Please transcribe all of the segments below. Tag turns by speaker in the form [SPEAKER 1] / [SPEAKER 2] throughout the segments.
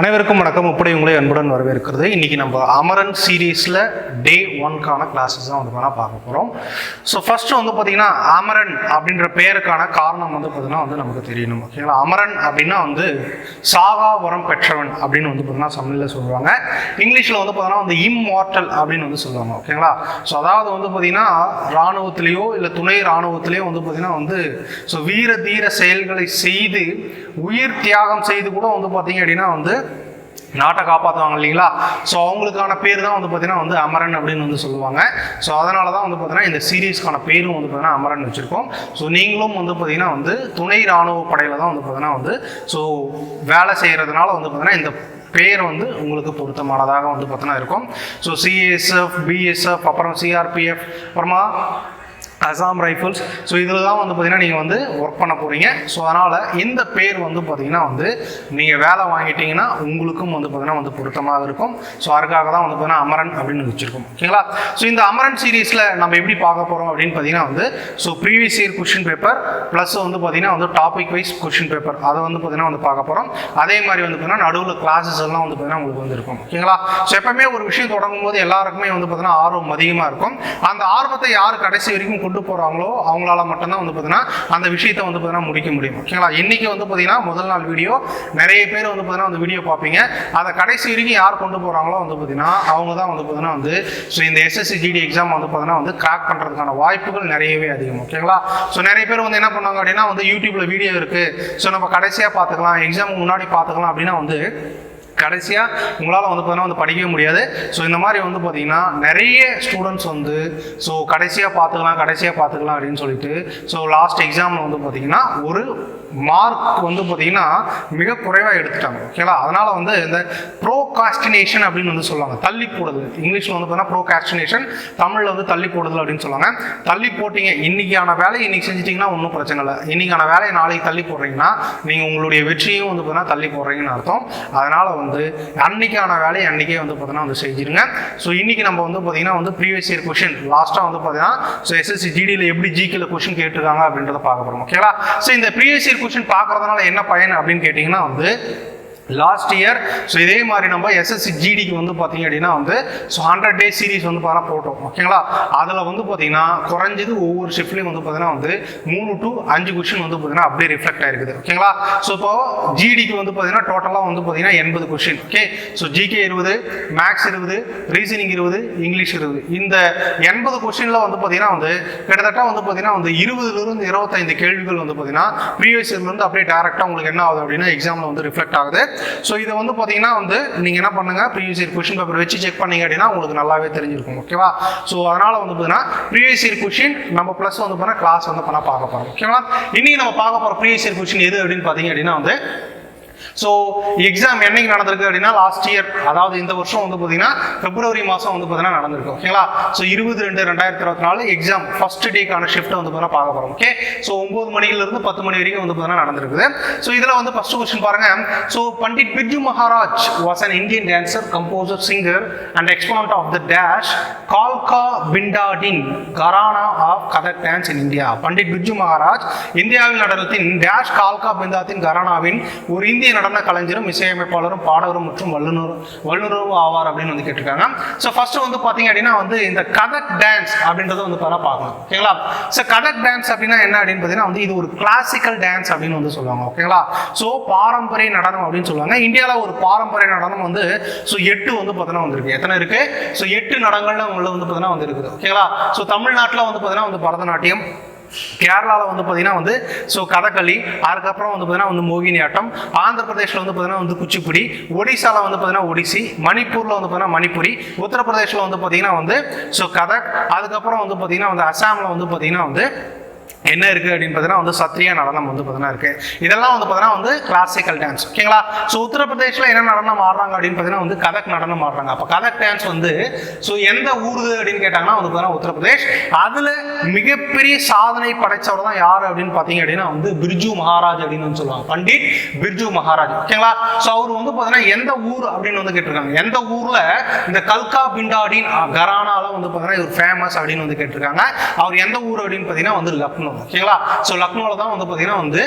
[SPEAKER 1] அனைவருக்கும் வணக்கம். இப்படி உங்களை அன்புடன் வரவேற்கிறது. இன்றைக்கி நம்ம அமரன் சீரீஸில் டே ஒன்க்கான கிளாஸஸ் தான் வந்து வேணால் பார்க்க போகிறோம் ஸோ ஃபஸ்ட்டு வந்து பார்த்தீங்கன்னா அமரன் அப்படின்ற பெயருக்கான காரணம் வந்து பார்த்திங்கன்னா வந்து நமக்கு தெரியணும். ஓகேங்களா அமரன் அப்படின்னா வந்து சாகா வரம் பெற்றவன் அப்படின்னு வந்து பார்த்திங்கன்னா தமிழில் சொல்லுவாங்க. இங்கிலீஷில் வந்து பார்த்தீங்கன்னா வந்து இம்மார்டல் அப்படின்னு வந்து சொல்லுவாங்க. ஓகேங்களா ஸோ அதாவது வந்து பார்த்தீங்கன்னா இராணுவத்திலேயோ இல்லை துணை இராணுவத்திலேயோ வந்து பார்த்திங்கன்னா வந்து ஸோ வீர தீர செயல்களை செய்து உயிர் தியாகம் செய்து கூட வந்து பார்த்தீங்க அப்படின்னா வந்து நாட்டை காப்பாற்றுவாங்க இல்லைங்களா? ஸோ அவங்களுக்கான பேர் தான் வந்து பார்த்தீங்கன்னா வந்து அமரன் அப்படின்னு வந்து சொல்லுவாங்க. ஸோ அதனால தான் வந்து பார்த்தீங்கன்னா இந்த சீரீஸ்க்கான பேரும் வந்து பார்த்தீங்கன்னா அமரன் வச்சுருக்கோம். ஸோ நீங்களும் வந்து பார்த்தீங்கன்னா வந்து துணை ராணுவ படையில் தான் வந்து பார்த்தீங்கன்னா வந்து ஸோ வேலை செய்கிறதுனால வந்து பார்த்தீங்கன்னா இந்த பேர் வந்து உங்களுக்கு பொருத்தமானதாக வந்து பார்த்தீங்கன்னா இருக்கும். ஸோ சிஎஸ்எஃப் பிஎஸ்எஃப் அப்புறம் சிஆர்பிஎஃப் அப்புறமா அசாம் ரைஃபிள்ஸ். ஸோ இதில் தான் வந்து பார்த்தீங்கன்னா நீங்கள் வந்து ஒர்க் பண்ண போகிறீங்க ஸோ அதனால் இந்த பேர் வந்து பார்த்தீங்கன்னா வந்து நீங்கள் வேலை வாங்கிட்டீங்கன்னா உங்களுக்கும் வந்து பார்த்தீங்கன்னா வந்து பொருத்தமாக இருக்கும். ஸோ அதுக்காக தான் வந்து பார்த்தீங்கன்னா அமரன் அப்படின்னு வச்சுருக்கோம். ஓகேங்களா? ஸோ இந்த அமரன் சீரீஸில் நம்ம எப்படி பார்க்க போகிறோம் அப்படின்னு பார்த்தீங்கன்னா வந்து so previous year question paper plus வந்து பார்த்தீங்கன்னா வந்து டாபிக் வைஸ் கொஷின் பேப்பர் அதை வந்து பார்த்தீங்கன்னா வந்து பார்க்க போகிறோம் அதே மாதிரி வந்து பார்த்தீங்கன்னா நடுவில் கிளாஸஸ் எல்லாம் வந்து பார்த்தீங்கன்னா உங்களுக்கு வந்து இருக்கும் ஓகேங்களா? ஸோ எப்பவுமே ஒரு விஷயம் தொடங்கும் போது எல்லாருக்குமே வந்து பார்த்தீங்கன்னா ஆர்வம் அதிகமாக இருக்கும். அந்த ஆர்வத்தை யார் கடைசி வரைக்கும் கொண்டு போகிறாங்களோ அவங்களால மட்டும்தான் வந்து பார்த்தீங்கன்னா அந்த விஷயத்தை வந்து பார்த்தீங்கன்னா முடிக்க முடியும். ஓகேங்களா? இன்றைக்கி வந்து பார்த்தீங்கன்னா முதல் நாள் வீடியோ. நிறைய பேர் வந்து பார்த்தீங்கன்னா அந்த வீடியோ பார்ப்பீங்க. அதை கடைசி வரைக்கும் யார் கொண்டு போகிறாங்களோ வந்து பார்த்தீங்கன்னா அவங்க தான் வந்து பார்த்தீங்கன்னா வந்து ஸோ இந்த எஸ்எஸ்சி ஜிடி எக்ஸாம் வந்து பார்த்தீங்கன்னா வந்து கிராக் பண்ணுறதுக்கான வாய்ப்புகள் நிறையவே அதிகம். ஓகேங்களா? ஸோ நிறைய பேர் வந்து என்ன பண்ணாங்க அப்படின்னா வந்து யூடியூப்பில் வீடியோ இருக்குது ஸோ நம்ம கடைசியாக பார்த்துக்கலாம். எக்ஸாமுக்கு முன்னாடி பார்த்துக்கலாம் அப்படின்னா வந்து கடைசியாக உங்களால் வந்து பார்த்தீங்கன்னா வந்து படிக்கவே முடியாது. ஸோ இந்த மாதிரி வந்து பார்த்தீங்கன்னா நிறைய ஸ்டூடெண்ட்ஸ் வந்து ஸோ கடைசியாக பார்த்துக்கலாம் கடைசியாக பார்த்துக்கலாம் அப்படின்னு சொல்லிட்டு ஸோ லாஸ்ட் எக்ஸாமில் வந்து பார்த்தீங்கன்னா ஒரு மார்க் வந்து பார்த்தீங்கன்னா மிக குறைவாக எடுத்துட்டாங்க. ஓகேங்களா அதனால் வந்து இந்த ப்ரோகாஸ்டினேஷன் அப்படின்னு வந்து சொல்லுவாங்க. தள்ளி போடுதல் இங்கிலீஷில் வந்து பார்த்தீங்கன்னா ப்ரோகாஸ்டினேஷன் தமிழில் வந்து தள்ளி போடுதல் அப்படின்னு சொல்லுவாங்க. தள்ளி போட்டீங்க. இன்னைக்கான வேலையை இன்னைக்கு செஞ்சிட்டிங்கன்னா ஒன்றும் பிரச்சனை இல்லை. இன்னைக்கான வேலையை நாளைக்கு தள்ளி போடுறீங்கன்னா நீங்கள் உங்களுடைய வெற்றியும் வந்து பார்த்தீங்கன்னா தள்ளி போடுறீங்கன்னு அர்த்தம். அதனால் வந்து அன்னைக்கான வேலையை அன்னைக்கே வந்து பார்த்தீங்கன்னா வந்து செஞ்சிருங்க. ஸோ இன்னைக்கு நம்ம வந்து பார்த்தீங்கன்னா வந்து ப்ரீவியஸ் இயர் கொஷின் லாஸ்ட்டாக வந்து பார்த்தீங்கன்னா ஸோ எஸ்எஸ்சி ஜிடியில் எப்படி ஜிகேல கொஷின் கேட்டிருக்காங்க அப்படின்றத பார்க்க போகிறோம் ஓகேவா ஸோ இந்த ப்ரீவியஸ் இயர் கொஷின் பார்க்கறதுனால என்ன பயன் அப்படின்னு கேட்டிங்கன்னா வந்து லாஸ்ட் இயர் ஸோ இதே மாதிரி நம்ம எஸ்எஸ்சி ஜிடிக்கு வந்து பார்த்தீங்க அப்படின்னா வந்து ஸோ ஹண்ட்ரட் டேஸ் சீரிஸ் வந்து பார்த்தா போட்டோம். ஓகேங்களா அதில் வந்து பார்த்தீங்கன்னா குறைஞ்சது ஒவ்வொரு ஷிஃப்ட்லையும் வந்து பார்த்தீங்கன்னா வந்து மூணு டு அஞ்சு கொஷின் வந்து பார்த்தீங்கன்னா அப்படியே ரிஃப்ளெக்ட் ஆயிருக்குது. ஓகேங்களா ஸோ இப்போ ஜிடிக்கு வந்து பார்த்தீங்கன்னா டோட்டலாக வந்து பார்த்தீங்கன்னா எண்பது கொஷின் ஓகே ஸோ ஜிகே இருபது மேக்ஸ் இருபது ரீசனிங் இருபது இங்கிலீஷ் இருபது. இந்த எண்பது கொஷினில் வந்து பார்த்தீங்கன்னா வந்து கிட்டத்தட்ட வந்து பார்த்தீங்கன்னா வந்து இருபதுலேருந்து இருபத்தைந்து கேள்விகள் வந்து பார்த்தீங்கன்னா ப்ரீவியஸ் இயர்லேருந்து அப்படியே டேரெக்டாக உங்களுக்கு என்ன ஆகுது அப்படின்னா எக்ஸாமில் வந்து ரிஃப்ளெக்ட் ஆகுது. ஸோ இதை வந்து பார்த்தீங்கன்னா வந்து நீங்கள் என்ன பண்ணுங்க? ப்ரீவியஸ் இயர் கொஷின் பேப்பர் வச்சு செக் பண்ணீங்க அப்படின்னா உங்களுக்கு நல்லாவே தெரிஞ்சிருக்கும். ஓகேவா ஸோ அதனால் வந்து பார்த்தீங்கன்னா ப்ரீவியஸ் இயர் கொஷின் நம்ம ப்ளஸ் வந்து பார்த்தீங்கன்னா கிளாஸ் வந்து பண்ணால் பார்க்க போகிறோம் ஓகேவா இன்னைக்கு நம்ம பார்க்க போகிற ப்ரீவியஸ் இயர் கொஷின் எது அப்படின்னு பார்த்தீங்க அப்படின்னா வந்து ஸோ எக்ஸாம் என்னைக்கு நடந்திருக்கு அப்படின்னா லாஸ்ட் இயர் அதாவது இந்த வருஷம் வந்து பார்த்தீங்கன்னா பிப்ரவரி மாதம் வந்து பார்த்தீங்கன்னா நடந்திருக்கு ஓகேங்களா ஸோ இருபது ரெண்டு ரெண்டாயிரத்தி இருபத்தி நாலு எக்ஸாம் ஃபர்ஸ்ட் டேக்கான ஷிஃப்ட் வந்து பார்த்தீங்கன்னா பார்க்க போகிறோம் ஓகே ஸோ ஒம்பது மணிலேருந்து பத்து மணி வரைக்கும் வந்து பார்த்தீங்கன்னா நடந்திருக்குது. ஸோ இதில் வந்து ஃபர்ஸ்ட் கொஸ்டின் பாருங்க. So Pandit Birju Maharaj was an Indian dancer composer singer and exponent of the dash கால்கா Bindadin gharana of Kathak dance in India Pandit Birju Maharaj இந்தியாவில் நடனத்தின் டேஷ் கால்கா பிந்தாத்தின் கரானாவின் ஒரு இந்திய நடன கலைஞரும் இசையமைப்பாளரும் பாடகரும் மற்றும் வல்லுநரும் வல்லுநரும் ஆவார் அப்படின்னு வந்து கேட்டிருக்காங்க. ஸோ ஃபர்ஸ்ட் வந்து பார்த்தீங்க அப்படின்னா வந்து இந்த கதக் டான்ஸ் அப்படின்றத வந்து பார்த்தா பார்க்கணும். ஓகேங்களா? ஸோ கதக் டான்ஸ் அப்படின்னா என்ன அப்படின்னு பார்த்தீங்கன்னா வந்து இது ஒரு கிளாசிக்கல் டான்ஸ் அப்படின்னு வந்து சொல்லுவாங்க. ஓகேங்களா? ஸோ பாரம்பரிய நடனம் அப்படின்னு சொல்லுவாங்க. இந்தியாவில் ஒரு பாரம்பரிய நடனம் வந்து ஸோ எட்டு வந்து பார்த்தீங்கன்னா வந்துருக்கு. எத்தனை இருக்கு? ஸோ எட்டு நடனங்கள்ல உள்ள வந்து பார்த்தீங்கன்னா வந்து இருக்குது ஓகேங்களா? ஸோ தமிழ்நாட்டில் வந்து பார்த்தீங்கன்னா வந்து பரதநாட்டியம் கேரளாவில் வந்து பார்த்தீங்கன்னா வந்து ஸோ கதகளி அதுக்கப்புறம் வந்து பார்த்தீங்கன்னா வந்து மோகினி ஆட்டம் ஆந்திர பிரதேஷில் வந்து பார்த்தீங்கன்னா வந்து குச்சிப்புடி ஒடிசாவில் வந்து பார்த்தீங்கன்னா ஒடிசி மணிப்பூரில் வந்து பார்த்தீங்கன்னா மணிப்புரி உத்தரப்பிரதேஷில் வந்து பார்த்தீங்கன்னா வந்து ஸோ கதக் அதுக்கப்புறம் வந்து பார்த்தீங்கன்னா வந்து அசாமில் வந்து பார்த்தீங்கன்னா வந்து என்ன இருக்கு அப்படின்னு பார்த்தீங்கன்னா வந்து சத்ரியா நடனம் வந்து பார்த்தீங்கன்னா இருக்கு. இதெல்லாம் வந்து பார்த்தீங்கன்னா வந்து கிளாசிக்கல் டான்ஸ் ஓகேங்களா ஸோ உத்தரப்பிரதேசில் என்ன நடனம் ஆடுறாங்க அப்படின்னு பார்த்தீங்கன்னா வந்து கதக் நடனம் ஆடுறாங்க. அப்போ கதக் டான்ஸ் வந்து ஸோ எந்த ஊருது அப்படின்னு கேட்டாங்கன்னா வந்து பார்த்தீங்கன்னா உத்தரப்பிரதேஷ். அதில் மிகப்பெரிய சாதனை படைச்சவர் தான் யார் அப்படின்னு பார்த்தீங்க அப்படின்னா வந்து பிர்ஜு மகாராஜ் அப்படின்னு வந்து சொல்லுவாங்க. பண்டிட் பிர்ஜு மகாராஜ். ஓகேங்களா ஸோ அவர் வந்து பார்த்தீங்கன்னா எந்த ஊர் அப்படின்னு வந்து கேட்டிருக்காங்க. எந்த ஊர்ல இந்த கல்கா பிண்டாடின் கரானால வந்து பார்த்தீங்கன்னா இவர் ஃபேமஸ் அப்படின்னு வந்து கேட்டிருக்காங்க. அவர் எந்த ஊர் அப்படின்னு பார்த்தீங்கன்னா வந்து லக்னோ. ஓகேங்களா? ஸோ லக்னோவில் தான் வந்து பார்த்தீங்கன்னா வந்து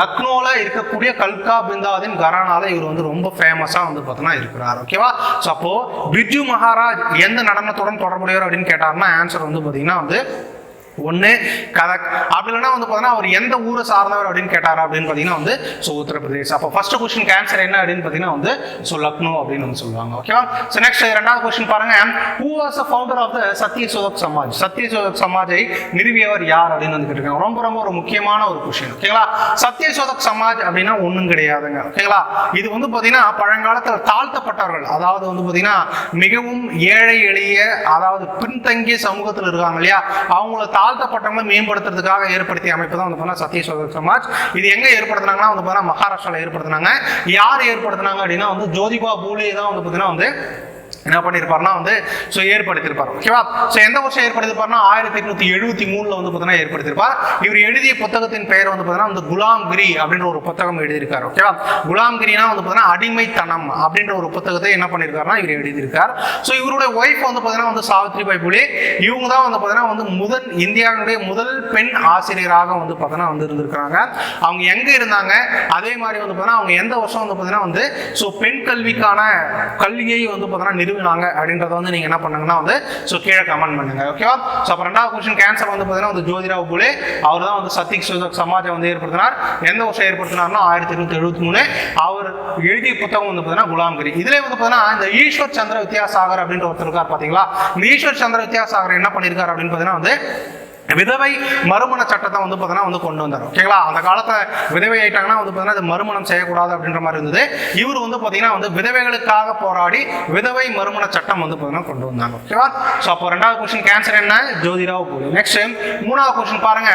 [SPEAKER 1] லக்னோவில் இருக்கக்கூடிய கல்கா பிந்தாதின் கரானால இவர் வந்து ரொம்ப ஃபேமஸாக வந்து பார்த்தீங்கன்னா இருக்கிறார் ஓகேவா? ஸோ அப்போது பிர்ஜு மகாராஜ் எந்த நடனத்துடன் தொடர்புடையவர் அப்படின்னு கேட்டார்னா ஆன்சர் வந்து பார்த்தீங்கன்னா வந்து ஒன்று கதக் அப்படி இல்லைன்னா வந்து பார்த்தீங்கன்னா அவர் எந்த ஊரை சார்ந்தவர் அப்படின்னு கேட்டார் அப்படின்னு பார்த்தீங்கன்னா வந்து ஸோ உத்தரப்பிரதேஷ். அப்போ ஃபர்ஸ்ட் கொஸ்டின் ஆன்சர் என்ன அப்படின்னு பார்த்தீங்கன்னா வந்து ஸோ லக்னோ அப்படின்னு வந்து சொல்லுவாங்க ஓகேவா ஸோ நெக்ஸ்ட் ரெண்டாவது கொஸ்டின் பாருங்க. Who was a founder of the Satya Shodhak Samaj சத்திய சோதக் சமாஜை நிறுவியவர் யார் அப்படின்னு வந்து கேட்டிருக்காங்க. ரொம்ப ரொம்ப ஒரு முக்கியமான ஒரு கொஸ்டின் ஓகேங்களா சத்திய சோதக் சமாஜ் அப்படின்னா ஒன்றும் கிடையாதுங்க ஓகேங்களா இது வந்து பார்த்தீங்கன்னா பழங்காலத்தில் தாழ்த்தப்பட்டவர்கள் அதாவது வந்து பார்த்தீங்கன்னா மிகவும் ஏழை எளிய அதாவது பின்தங்கிய சமூகத்தில் இருக்காங்க இல்லையா? அவங்கள தாழ்த்தப்பட்டவங்களை மேம்படுத்துறதுக்காக ஏற்படுத்திய அமைப்பு தான் வந்து பார்த்தீங்கன்னா சத்திய சோதக் சமாஜ். இது எங்கே ஏற்படுத்தினாங்கன்னா வந்து பார்த்தீங்கன்னா மகாராஷ்டிராவில் ஏற்படுத்தினாங்க. யார் ஏற்படுத்தினாங்க அப்படின்னா வந்து ஜோதிபா பூலே தான் வந்து பார்த்தீங்கன்னா வந்து என்ன பண்ணியிருப்பாருன்னா வந்து ஸோ ஏற்படுத்தியிருப்பார் ஓகேவா? ஸோ எந்த வருஷம் ஏற்படுத்தியிருப்பார்னா ஆயிரத்தி எட்நூத்தி எழுபத்தி மூணுல வந்து பார்த்தீங்கன்னா ஏற்படுத்தியிருப்பார் இவர் எழுதிய புத்தகத்தின் பெயர் வந்து பார்த்தீங்கன்னா வந்து குலாம்கிரி அப்படின்ற ஒரு புத்தகம் எழுதியிருக்கார். ஓகேவா? குலாம்கிரினா வந்து பார்த்தீங்கன்னா அடிமைத்தனம் அப்படின்ற ஒரு புத்தகத்தை என்ன பண்ணியிருக்காருனா இவர் எழுதியிருக்கார். ஸோ இவருடைய ஒய்ஃப் வந்து பார்த்தீங்கன்னா வந்து சாவித்ரி பாய் புலே. இவங்க தான் வந்து பார்த்தீங்கன்னா வந்து முதல் இந்தியாவினுடைய முதல் பெண் ஆசிரியராக வந்து பார்த்தீங்கன்னா வந்து இருந்திருக்கிறாங்க. அவங்க எங்க இருந்தாங்க? அதே மாதிரி வந்து பார்த்தீங்கன்னா அவங்க எந்த வருஷம் வந்து பார்த்தீங்கன்னா வந்து ஸோ பெண் கல்விக்கான கல்வியை வந்து பார்த்தீங்கன்னா நிறுவினாங்க அப்படின்றத வந்து நீங்க என்ன பண்ணுங்கன்னா வந்து ஸோ கீழே கமெண்ட் பண்ணுங்க ஓகேவா ஸோ அப்புறம் ரெண்டாவது கொஸ்டின் கேன்சர் வந்து பார்த்தீங்கன்னா வந்து ஜோதிராவ் புலே அவர் தான் வந்து சத்திக் சுதக் சமாஜை வந்து ஏற்படுத்தினார். எந்த வருஷம் ஏற்படுத்தினார்னா ஆயிரத்தி எட்நூத்தி எழுபத்தி மூணு. அவர் எழுதிய புத்தகம் வந்து பார்த்தீங்கன்னா குலாம்கிரி இதுல வந்து பார்த்தீங்கன்னா இந்த ஈஸ்வர் சந்திர வித்யாசாகர் அப்படின்ற ஒருத்தர் இருக்கார் இந்த ஈஸ்வர் சந்திர வித்யாசாகர் என்ன பண்ணியிருக்காரு அப்படின்னு பார்த்தீங்கன்னா வந்து விதவை மறுமண சட்டத்தை வந்து பார்த்தீங்கன்னா வந்து கொண்டு வந்தார். ஓகேங்களா? அந்த காலத்தை விதவை ஆயிட்டாங்கன்னா வந்து பார்த்தீங்கன்னா அது மறுமணம் செய்யக்கூடாது அப்படின்ற மாதிரி இருந்தது. இவர் வந்து பார்த்தீங்கன்னா வந்து விதவைகளுக்காக போராடி விதவை மறுமண சட்டம் வந்து பார்த்தீங்கன்னா கொண்டு வந்தாங்க. ஓகேவா? ஸோ அப்போ ரெண்டாவது கொஸ்டின் கேன்சர் என்ன? ஜோதிராவ் பூரி. நெக்ஸ்ட் மூணாவது கொஸ்டின் பாருங்க.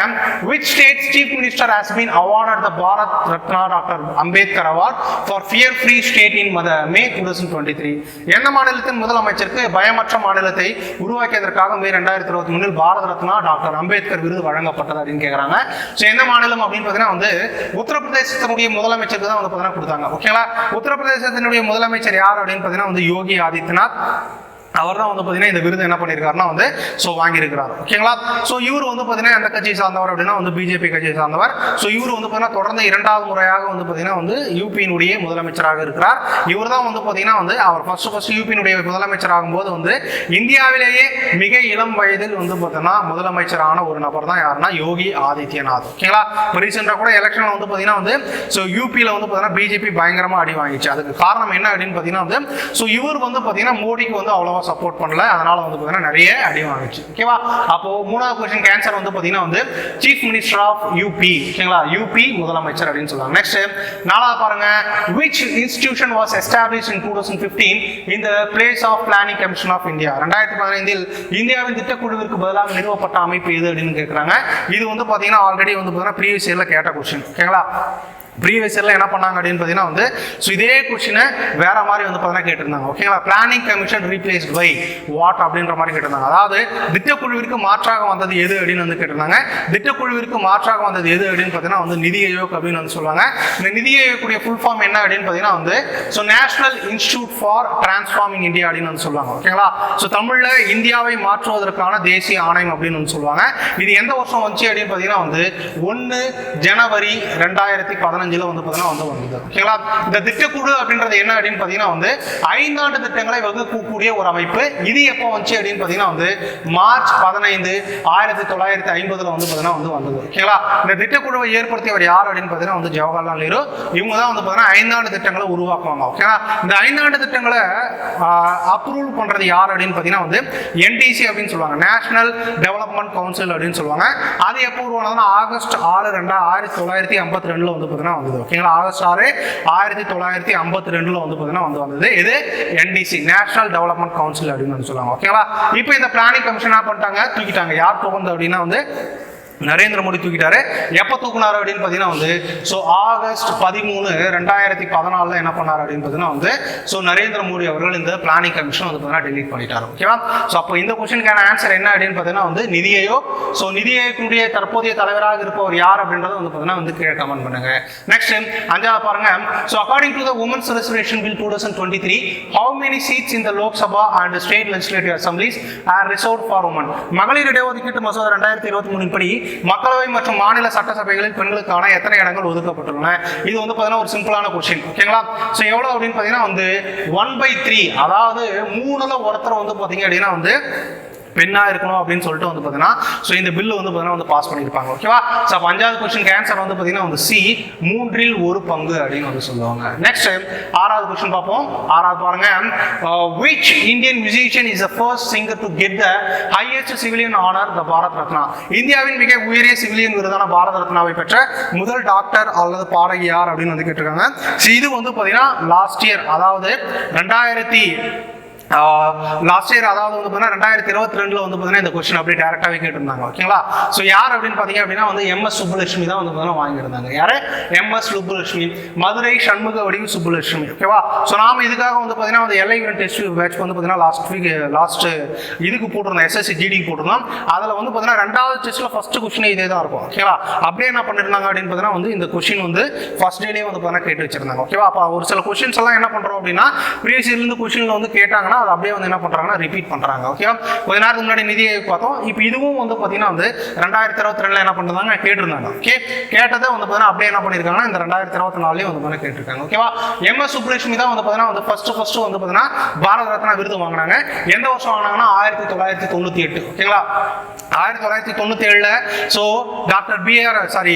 [SPEAKER 1] Which state chief minister has been awarded the Bharat Ratna doctor Ambedkar award for fear free state in மத May two thousand twenty three எந்த மாநிலத்தின் முதலமைச்சருக்கு பயமற்ற மாநிலத்தை உருவாக்கியதற்காக மே ரெண்டாயிரத்தி இருபத்தி மூணில் பாரத ரத்னா டாக்டர் அம்பேத்கர் விருது வழங்கப்பட்டது அப்படின்னு கேட்குறாங்க ஸோ எந்த மாநிலம் அப்படின்னு பார்த்தீங்கன்னா வந்து உத்தரப்பிரதேசத்தினுடைய முதலமைச்சருக்கு தான் வந்து பார்த்தீங்கன்னா கொடுத்தாங்க. ஓகேங்களா உத்தரப்பிரதேசத்தினுடைய முதலமைச்சர் யார் அப்படின்னு பார்த்தீங்கன்னா வந்து யோகி ஆதித்யநாத். அவர் தான் வந்து பார்த்தீங்கன்னா இந்த விருது என்ன பண்ணியிருக்காருன்னா வந்து ஸோ வாங்கியிருக்கிறார். ஓகேங்களா ஸோ இவர் வந்து பார்த்தீங்கன்னா எந்த கட்சியை சார்ந்தவர் அப்படின்னா வந்து பிஜேபி கட்சியை சார்ந்தவர். ஸோ இவர் வந்து பார்த்தீங்கன்னா தொடர்ந்து இரண்டாவது முறையாக வந்து பார்த்தீங்கன்னா வந்து யூபியினுடைய முதலமைச்சராக இருக்கிறார். இவர் தான் வந்து பார்த்தீங்கன்னா வந்து அவர் ஃபர்ஸ்ட் ஃபர்ஸ்ட் யூபியினுடைய முதலமைச்சர் ஆகும்போது வந்து இந்தியாவிலேயே மிக இளம் வயதில் வந்து பார்த்தீங்கன்னா முதலமைச்சரான ஒரு நபர் தான் யாருன்னா யோகி ஆதித்யநாத். ஓகேங்களா இப்போ ரீசெண்டாக கூட எலெக்ஷனில் வந்து பார்த்தீங்கன்னா வந்து ஸோ யூபியில் வந்து பார்த்தீங்கன்னா பிஜேபி பயங்கரமாக அடி வாங்கிச்சு. அதுக்கு காரணம் என்ன அப்படின்னு பார்த்தீங்கன்னா வந்து ஸோ இவர் வந்து பார்த்தீங்கன்னா மோடிக்கு வந்து அவ்வளோவா சப்போர்ட் பண்ணல. அதனால வந்து பார்த்தீங்கன்னா நிறைய அடி வாங்கிச்சு. ஓகேவா அப்போ மூணாவது கொஸ்டின் கேன்சர் வந்து பார்த்தீங்கன்னா வந்து சீஃப் மினிஸ்டர் ஆஃப் யூபி ஓகேங்களா யூபி முதலமைச்சர் அப்படின்னு சொல்லுவாங்க. நெக்ஸ்ட் நாலாவது பாருங்க. Which institution was establish in two thousand fifteen in the place of planning commission of India ரெண்டாயிரத்தி பதினைந்தில் இந்தியாவின் திட்டக்குழுவிற்கு பதிலாக நிறுவப்பட்ட அமைப்பு எது அப்படின்னு கேட்குறாங்க இது வந்து பார்த்தீங்கன்னா ஆல்ரெடி வந்து பார்த்தீங்கன்னா ப்ரீவியஸ் இயரில் கேட்ட கொஸ்டின் ஓகேங்களா ப்ரீவியஸ் இயரில் என்ன பண்ணாங்க அப்படின்னு பார்த்தீங்கன்னா வந்து ஸோ இதே கொஷினை வேற மாதிரி வந்து பார்த்தீங்கன்னா கேட்டிருந்தாங்க. ஓகேங்களா planning commission replace by what அப்படின்ற மாதிரி கேட்டிருந்தாங்க. அதாவது திட்டக்குழுவிற்கு மாற்றாக வந்தது எது அப்படின்னு வந்து கேட்டிருந்தாங்க. திட்டக்குழுவிற்கு மாற்றாக வந்தது எது அப்படின்னு பார்த்தீங்கன்னா வந்து நிதி ஆயோக் அப்படின்னு வந்து சொல்லுவாங்க. இந்த நிதி ஆயோக்குடைய ஃபுல் ஃபார்ம் என்ன அப்படின்னு பார்த்தீங்கன்னா வந்து so national institute for transforming India அப்படின்னு வந்து சொல்லுவாங்க. ஓகேங்களா ஸோ தமிழில் இந்தியாவை மாற்றுவதற்கான தேசிய ஆணையம் அப்படின்னு வந்து சொல்லுவாங்க. இது எந்த வருஷம் வந்துச்சு அப்படின்னு பார்த்தீங்கன்னா வந்து ஒன்று ஜனவரி ரெண்டாயிரத்தி பதினஞ்சு பதினஞ்சுல வந்து பார்த்தீங்கன்னா வந்து வந்தது ஓகேங்களா? இந்த திட்டக்குழு அப்படின்றது என்ன அப்படின்னு பார்த்தீங்கன்னா வந்து ஐந்தாண்டு திட்டங்களை வகுக்கக்கூடிய ஒரு அமைப்பு. இது எப்போ வந்துச்சு அப்படின்னு பார்த்தீங்கன்னா வந்து மார்ச் பதினைந்து ஆயிரத்தி தொள்ளாயிரத்தி ஐம்பதுல வந்து பார்த்தீங்கன்னா வந்து வந்தது. ஓகேங்களா? இந்த திட்டக்குழுவை ஏற்படுத்தியவர் யார் அப்படின்னு பார்த்தீங்கன்னா வந்து ஜவஹர்லால் நேரு. இவங்க தான் வந்து பார்த்தீங்கன்னா ஐந்தாண்டு திட்டங்களை உருவாக்குவாங்க. ஓகேங்களா? இந்த ஐந்தாண்டு திட்டங்களை அப்ரூவல் பண்றது யார் அப்படின்னு பார்த்தீங்கன்னா வந்து என்டிசி அப்படின்னு சொல்லுவாங்க. நேஷனல் டெவலப்மெண்ட் கவுன்சில் அப்படின்னு சொல்லுவாங்க. அது எப்போ உருவானதுன்னா ஆகஸ்ட் ஆறு ரெண்டா ஆயிரத்தி தொள்ளாயிரத்தி ஐம்பத்தி ரெண்டுல வந்து பார்த்தீங்கன்னா வந்தது ஓகேங்களா ஆகஸ்ட் ஆறு ஆயிரத்தி தொள்ளாயிரத்தி ஐம்பத்தி ரெண்டுல வந்து பார்த்தீங்கன்னா வந்து வந்தது. இது என்டிசி நேஷனல் டெவலப்மெண்ட் கவுன்சில் அப்படின்னு வந்து சொல்லுவாங்க ஓகேங்களா இப்போ இந்த பிளானிங் கமிஷன் என்ன பண்ணிட்டாங்க? தூக்கிட்டாங்க. யார் தூக்குனது அப்படின்னா வந்து நரேந்திர மோடி தூக்கிட்டாரு. எப்போ தூக்குனாரு அப்படின்னு பார்த்தீங்கன்னா வந்து ஸோ ஆகஸ்ட் பதிமூணு ரெண்டாயிரத்தி பதினாலில் என்ன பண்ணார் அப்படின்னு பார்த்தீங்கன்னா வந்து ஸோ நரேந்திர மோடி அவர்கள் இந்த பிளானிங் கமிஷன் வந்து பார்த்தீங்கன்னா டெலீட் பண்ணிட்டார். ஓகேவா ஸோ அப்போ இந்த கொஸ்டினுக்கான ஆன்சர் என்ன அப்படின்னு பார்த்தீங்கன்னா வந்து நிதியையோ ஸோ நிதி தற்போதைய தலைவராக இருப்பவர் யார் அப்படின்றத வந்து பார்த்தீங்கன்னா வந்து கீழே கமெண்ட் பண்ணுங்க. நெக்ஸ்ட் அஞ்சாவது பாருங்க. So according to the women's reservation bill two thousand twenty three how many seats in the Lok Sabha and state legislative assemblies are reserve for women மகளிர் இடஒதுக்கீட்டு மசோதா ரெண்டாயிரத்தி இருபத்தி மூணு படி மக்களவை மற்றும் மாநில சட்டசபைகளில் பெண்களுக்கான எத்தனை இடங்கள் ஒதுக்கப்பட்டுள்ளன? இது வந்து பார்த்தீங்கன்னா ஒரு சிம்பிளான கொஸ்டின் ஓகேங்களா? ஸோ எவ்வளோ அப்படின்னு பார்த்தீங்கன்னா வந்து ஒன் பை த்ரீ அதாவது மூணுல ஒருத்தர் வந்து பார்த்தீங்க அப்படின்னா வந்து பெண்ணா இருக்கணும் அப்படின்னு சொல்லிட்டு வந்து பார்த்தீங்கன்னா ஸோ இந்த பில்லு வந்து பார்த்தீங்கன்னா வந்து பாஸ் பண்ணியிருப்பாங்க. ஓகேவா ஸோ அஞ்சாவது கொஸ்டின் ஆன்சர் வந்து பார்த்தீங்கன்னா வந்து சி மூன்றில் ஒரு பங்கு அப்படின்னு வந்து சொல்லுவாங்க. நெக்ஸ்ட் ஆறாவது கொஸ்டின் பார்ப்போம். ஆறாவது பாருங்க. Which Indian musician is the first singer to get the highest civilian honour the Bharat Ratna இந்தியாவின் மிக உயரிய சிவிலியன் விருதான பாரத ரத்னாவை பெற்ற முதல் டாக்டர் அல்லது பாடகி யார் அப்படின்னு வந்து கேட்டிருக்காங்க. ஸோ இது வந்து பார்த்தீங்கன்னா லாஸ்ட் இயர் அதாவது ரெண்டாயிரத்தி லாஸ்ட் இயர் அதாவது வந்து பார்த்தீங்கன்னா ரெண்டாயிரத்தி இருபத்தி வந்து பார்த்தீங்கன்னா இந்த கொஸ்டின் அப்படியே டேரெக்டாகவே கேட்டிருந்தாங்க ஓகேங்களா ஸோ யார் அப்படின்னு பார்த்தீங்க அப்படின்னா வந்து எம்எஸ் சுப்புலட்சுமி தான் வந்து பார்த்தீங்கன்னா வாங்கியிருந்தாங்க. யார்? எம்எஸ் சுப்புலட்சுமி. மதுரை சண்முக வடிவு சுப்புலட்சுமி ஓகேவா ஸோ நாம் இதுக்காக வந்து பார்த்தீங்கன்னா வந்து எல்ஐ டெஸ்ட் பேட்ச் வந்து பார்த்தீங்கன்னா லாஸ்ட் வீக் லாஸ்ட் இதுக்கு போட்டிருந்தோம் எஸ்எஸ்சி ஜிடிக்கு போட்டிருந்தோம். அதில் வந்து பார்த்தீங்கன்னா ரெண்டாவது டெஸ்ட்டில் ஃபஸ்ட்டு கொஸ்டினே இதே தான் இருக்கும் ஓகேவா அப்படியே என்ன பண்ணிருந்தாங்க அப்படின்னு பார்த்தீங்கன்னா வந்து இந்த கொஸ்டின் வந்து ஃபஸ்ட் டேலேயே வந்து பார்த்தீங்கன்னா கேட்டு வச்சிருந்தாங்க ஓகேவா அப்போ ஒரு சில கொஸ்டின்ஸ் எல்லாம் என்ன பண்ணுறோம் அப்படின்னா ப்ரீவியஸ் இயர்லேருந்து கொஸ்டினில் வந்து கேட்டாங்கன்னா அதை அப்படியே வந்து என்ன பண்ணுறாங்கன்னா ரிப்பீட் பண்ணுறாங்க ஓகேவா கொஞ்ச நேரத்துக்கு முன்னாடி நிதியை பார்த்தோம். இப்போ இதுவும் வந்து பார்த்தீங்கன்னா வந்து ரெண்டாயிரத்தி இருபத்தி ரெண்டுல என்ன பண்ணுறாங்க கேட்டிருந்தாங்க ஓகே கேட்டதை வந்து பார்த்தீங்கன்னா அப்படியே என்ன பண்ணியிருக்காங்கன்னா இந்த ரெண்டாயிரத்தி இருபத்தி நாலுலேயும் வந்து பார்த்தீங்கன்னா கேட்டிருக்காங்க ஓகேவா எம் எஸ் சுப்புலட்சுமி தான் வந்து பார்த்தீங்கன்னா வந்து ஃபர்ஸ்ட் ஃபர்ஸ்ட் வந்து பார்த்தீங்கன்னா பாரத ரத்னா விருது வாங்கினாங்க. எந்த வருஷம் வாங்கினாங்கன்னா? ஆயிரத்தி தொள்ளாயிரத்தி தொண்ணூற்றி எட்டு ஓகேங்களா ஆயிரத்தி தொள்ளாயிரத்தி தொண்ணூத்தி ஏழுல so doctor B R sorry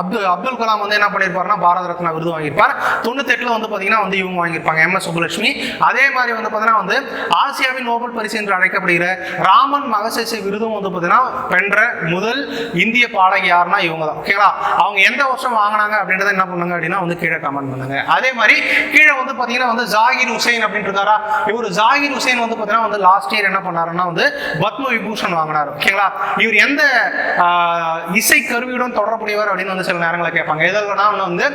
[SPEAKER 1] Abdul Abdul Kalam வந்து என்ன பண்ணியிருப்பாருன்னா பாரத ரத்னா விருது வாங்கியிருப்பார். தொண்ணூத்தி எட்டுல வந்து பார்த்தீங்கன்னா வந்து இவங்க வாங்கியிருப்பாங்க எம் எஸ் சுப்புலட்சுமி. அதே மாதிரி வந்து பார்த்தீங்கன்னா வந்து ஆசியாவின் நோபல் பரிசு என்று அழைக்கப்படுகிற ராமன் மகசேசே விருதும் வந்து பார்த்தீங்கன்னா வென்ற முதல் இந்திய பாடகி யாருன்னா இவங்க தான் ஓகேங்களா அவங்க எந்த வருஷம் வாங்கினாங்க அப்படின்றத என்ன பண்ணுங்க அப்படின்னா வந்து கீழே கமெண்ட் பண்ணுங்க. அதே மாதிரி கீழே வந்து பார்த்தீங்கன்னா வந்து ஜாகிர் ஹுசைன் அப்படின்னு இருக்காரா? இவர் ஜாகிர் ஹுசைன் வந்து பார்த்தீங்கன்னா வந்து லாஸ்ட் இயர் என்ன பண்ணாருன்னா வந்து பத்ம விபூஷன் வாங்கினார். ஓகேங்களா இவர் எந்த இசை கருவியுடன் தொடரக்கூடியவர் அப்படின்னு வந்து சில நேரங்களில் கேட்பாங்க. எதுலனா வந்து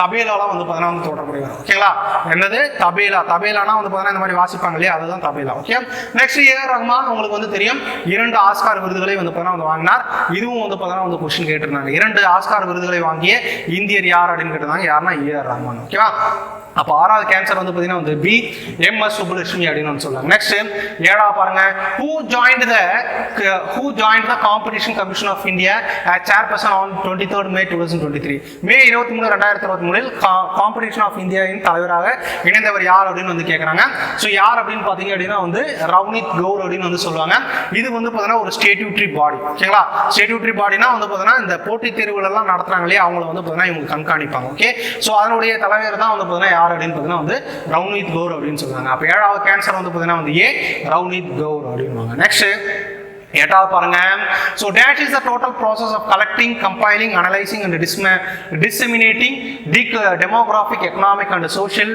[SPEAKER 1] தபேலாலாம் வந்து பார்த்தீங்கன்னா வந்து தொடரக்கூடியவர் ஓகேங்களா என்னது? தபேலா. தபேலானா வந்து பார்த்தீங்கன்னா இந்த மாதிரி வாசிப்பாங்க இல்லையா? அதுதான் tabla. Okay next AR Rahman உங்களுக்கு வந்து தெரியும். இரண்டு ஆஸ்கார் விருதுகளை வந்து பார்த்தீங்கன்னா வந்து வாங்கினார். இதுவும் வந்து பார்த்தீங்கன்னா வந்து கொஸ்டின் கேட்டிருந்தாங்க. இரண்டு ஆஸ்கார் விருதுகளை வாங்கிய இந்தியர் யார் அப்படின்னு கேட்டிருந்தாங்க? யாருன்னா ஏஆர் ரஹ்மான். ஓகேவா அப்போ ஆறாவது கேன்சர் வந்து பார்த்தீங்கன்னா வந்து பி எம் எஸ் சுப்புலட்சுமி அப்படின்னு வந்து சொல்லுவாங்க நெக்ஸ்ட் ஏழாவது பாருங்க. Who joint the who join the competition commission of India chairperson on twenty third May two thousand twenty three மே இருபத்தி மூணு ரெண்டாயிரத்தி இருபத்தி மூணில் காம்படிஷன் ஆஃப் இந்தியாவின் தலைவராக இணைந்தவர் யார் அப்படின்னு வந்து கேட்குறாங்க ஸோ யார் அப்படின்னு பார்த்தீங்க அப்படின்னா வந்து ரவுனித் கவுர் அப்படின்னு வந்து சொல்லுவாங்க. இது வந்து பார்த்தீங்கன்னா ஒரு ஸ்டேட்யூட்ரி பாடி ஓகேங்களா? ஸ்டேட்யூட்ரி பாடினா வந்து பார்த்தீங்கன்னா இந்த போட்டித் தேர்வுகள் எல்லாம் நடத்துறாங்க இல்லையா? அவங்கள வந்து பார்த்தீங்கன்னா இவங்க கண்காணிப்பாங்க. ஓகே ஸோ அதனுடைய தலைவர் தான் வந்து பார்த்தீங்கன்னா யார் அப்படின்னு பார்த்தீங்கன்னா வந்து ரவுனித் கௌர் அப்படின்னு சொல்லுவாங்க அப்போ ஏழாவது கேன்சர் வந்து பார்த்தீங்கன்னா வந்து ஏ ரவுனித் கௌர் அப்படின்வாங்க நெக்ஸ்ட் எட்டாவது பாருங்க. So dash is the total process of collecting compiling analysing and dis disseminating the demographic economic and social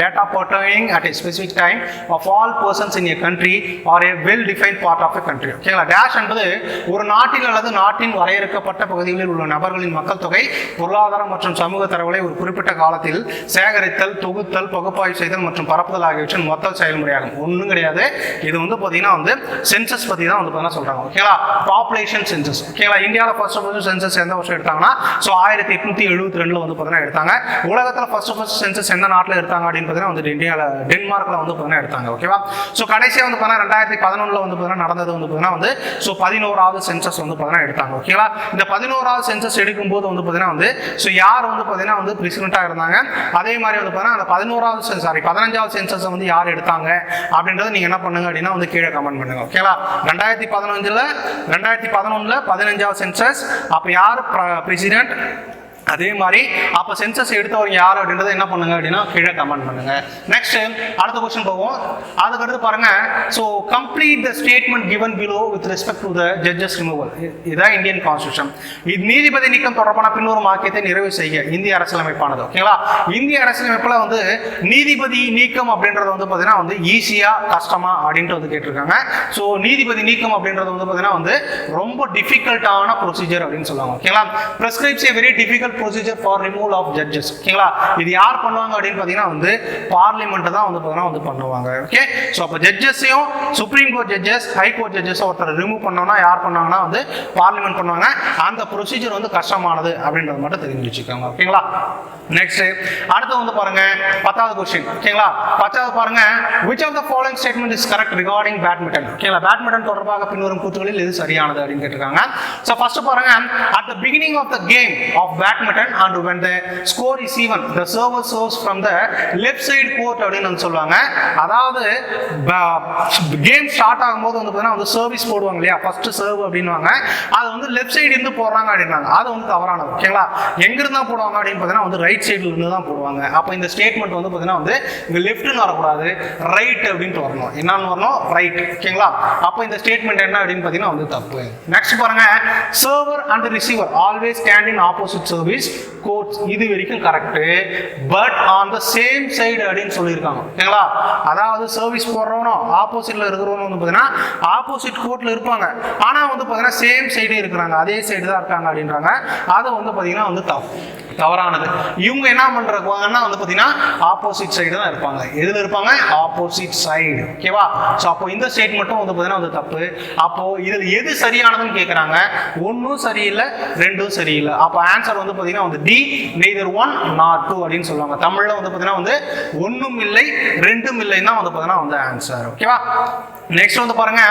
[SPEAKER 1] data pertaining at a specific time of all persons in a country or a well define part of a country ஓகேங்களா dash என்பது ஒரு நாட்டில் அல்லது நாட்டின் வரையறுக்கப்பட்ட பகுதிகளில் உள்ள நபர்களின் மக்கள் தொகை பொருளாதாரம் மற்றும் சமூக தரவுகளை ஒரு குறிப்பிட்ட காலத்தில் சேகரித்தல் தொகுத்தல் பகுப்பாய்வு செய்தல் மற்றும் பரப்புதல் ஆகியவற்றின் மொத்த செயல்முறையாகும். ஒன்றும் கிடையாது. இது வந்து பார்த்தீங்கன்னா வந்து சென்சஸ் பற்றி தான் வந்து பார்த்தீங்கன்னா சொல்கிறாங்க ஓகேங்களா பாப்புலேஷன் சென்சஸ் ஓகேங்களா இந்தியாவில் ஃபர்ஸ்ட் ஃபர்ஸ்ட் சென்சஸ் எந்த வருஷம் எடுத்தாங்கன்னா ஸோ ஆயிரத்தி எட்நூத்தி எழுபத்தி ரெண்டுல வந்து பார்த்தீங்கன்னா எடுத்தாங்க. உலகத்தில் ஃபர்ஸ்ட் ஃபர்ஸ்ட் சென்சஸ் எந்த நாட்டில் எடுத்தாங்க அப்படின்னு பார்த்தீங்கன்னா வந்து இந்தியாவில் டென்மார்க்கில் வந்து பார்த்தீங்கன்னா எடுத்தாங்க. ஓகேவா? ஸோ கடைசியாக வந்து பார்த்தீங்கன்னா ரெண்டாயிரத்தி பதினொன்றில் வந்து பார்த்தீங்கன்னா நடந்தது வந்து பார்த்தீங்கன்னா வந்து ஸோ பதினோராவது சென்சஸ் வந்து பார்த்தீங்கன்னா எடுத்தாங்க. ஓகேங்களா இந்த பதினோராவது சென்சஸ் எடுக்கும்போது வந்து பார்த்தீங்கன்னா வந்து ஸோ யார் வந்து பார்த்தீங்கன்னா வந்து பிரசிடென்ட்டாக இருந்தாங்க? அதே மாதிரி வந்து பார்த்தீங்கன்னா அந்த பதினோராவது சாரி பதினஞ்சாவது சென்சஸ் வந்து யார் எடுத்தாங்க? அப்படின்றத நீங்கள் என்ன பண்ணுங்க அப்படின்னா வந்து கீழே கமெண்ட் பண்ணுங்க. ஓகேவா? ரெண்டாயிரத்தி பதினஞ்சில் ரெண்டாயிரத்தி பதினொன்றில் பதினஞ்சாவது சென்சஸ் அப்போ யார் பிரசிடென்ட் அதே மாதிரி அப்போ சென்சஸ் எடுத்தவங்க யார் அப்படின்றத என்ன பண்ணுங்க அப்படின்னா கீழே கமெண்ட் பண்ணுங்க. நெக்ஸ்ட் அடுத்த கொஸ்டின் போவோம். அதுக்கடுத்து பாருங்க. So complete the statement given below with respect to the judges removal இதுதான் இந்தியன் கான்ஸ்டியூஷன் இது நீதிபதி நீக்கம் தொடர்பான பின்வரும் வாக்கியத்தை நிறைவு செய்ய இந்திய அரசியலமைப்பானது ஓகேங்களா இந்திய அரசியலமைப்பில் வந்து நீதிபதி நீக்கம் அப்படின்றது வந்து பார்த்தீங்கன்னா வந்து ஈஸியா கஷ்டமா அப்படின்ட்டு வந்து கேட்டிருக்காங்க. ஸோ நீதிபதி நீக்கம் அப்படின்றது வந்து பார்த்தீங்கன்னா வந்து ரொம்ப டிஃபிகல்ட்டான ப்ரொசீஜர் அப்படின்னு சொல்லுவாங்க ஓகேங்களா prescribes a very difficult procedure for removal of judges ஓகேங்களா இது யார் பண்ணுவாங்க அப்படின்னு பார்த்தீங்கன்னா வந்து பார்லிமெண்ட் தான் வந்து பார்த்தீங்கன்னா வந்து பண்ணுவாங்க. ஓகே ஸோ அப்போ ஜட்ஜஸையும் supreme court judges high court judges ஒருத்தர் ரிமூவ் பண்ணோம்னா யார் பண்ணாங்கன்னா வந்து பார்லிமெண்ட் பண்ணுவாங்க. அந்த ப்ரொசீஜர் வந்து கஷ்டமானது அப்படின்றத மட்டும் தெரிஞ்சு வச்சுக்கோங்க. ஓகேங்களா நெக்ஸ்ட் அடுத்து வந்து பாருங்க பத்தாவது கொஸ்டின் ஓகேங்களா பத்தாவது பாருங்க which of the following statement is correct regarding badminton ஓகேங்களா பேட்மிண்டன் தொடர்பாக பின்வரும் கூற்றுகளில் எது சரியானது அப்படின்னு கேட்டிருக்காங்க. ஸோ ஃபர்ஸ்ட் பாருங்க at the beginning of the game of badminton and when the score is even the server serves from the left side court அப்படின்னு வந்து சொல்லுவாங்க. அதாவது கேம் ஸ்டார்ட் ஆகும்போது வந்து பார்த்தீங்கன்னா வந்து சர்வீஸ் போடுவாங்க இல்லையா? ஃபர்ஸ்ட் சர்வ் அப்படின்வாங்க அது வந்து லெஃப்ட் சைடு இருந்து போடுறாங்க அப்படின்னாங்க. அது வந்து தவறானது ஓகேங்களா எங்கிருந்து தான் போடுவாங்க அப்படின்னு பார்த்தீங்கன்னா வந்து ரைட் சைடுல இருந்து தான் போடுவாங்க. அப்போ இந்த ஸ்டேட்மெண்ட் வந்து பார்த்தீங்கன்னா வந்து இங்க லெஃப்ட்னு வரக்கூடாது ரைட் அப்படின்ட்டு வரணும். என்னன்னு வரணும்? ரைட் ஓகேங்களா அப்போ இந்த ஸ்டேட்மெண்ட் என்ன அப்படின்னு பார்த்தீங்கன்னா வந்து தப்பு. நெக்ஸ்ட் பாருங்க. Server and receiver always stand in opposite service courts இது வரைக்கும் correct but on the same side அப்படின்னு சொல்லியிருக்காங்க. ஓகேங்களா அதாவது சர்வீஸ் போடுறவனும் ஆப்போசிட்ல இருக்கிறவனும் வந்து பார்த்தீங்கன்னா ஆப்போசிட் கோர்ட்டில் இருப்பாங்க. ஆனால் வந்து பார்த்தீங்கன்னா சேம் சைடே இருக்கிறாங்க. அதே சைடு தான் இருக்காங்க அப்படின்றாங்க. அதை வந்து பார்த்தீங்கன்னா வந்து தப்பு. தவறானது. இவங்க என்ன பண்ணுறாங்கன்னா வந்து பார்த்தீங்கன்னா ஆப்போசிட் சைடு தான் இருப்பாங்க. எதில் இருப்பாங்க? ஆப்போசிட் சைடு ஓகேவா ஸோ அப்போ இந்த ஸ்டேட் மட்டும் வந்து பார்த்தீங்கன்னா வந்து தப்பு. அப்போ இதில் எது சரியானதுன்னு கேட்குறாங்க ஒன்றும் சரியில்லை ரெண்டும் சரியில்லை. அப்போ ஆன்சர் வந்து பார்த்தீங்கன்னா வந்து D neither one not two அப்படின்னு சொல்லுவாங்க. தமிழில் வந்து பார்த்தீங்கன்னா வந்து ஒன்றும் இல்லை ரெண்டும் இல்லைன்னு தான் வந்து பார்த்தீங்கன்னா வந்து ஆன்சர் ஓகேவா நெக்ஸ்ட் வந்து பாருங்க.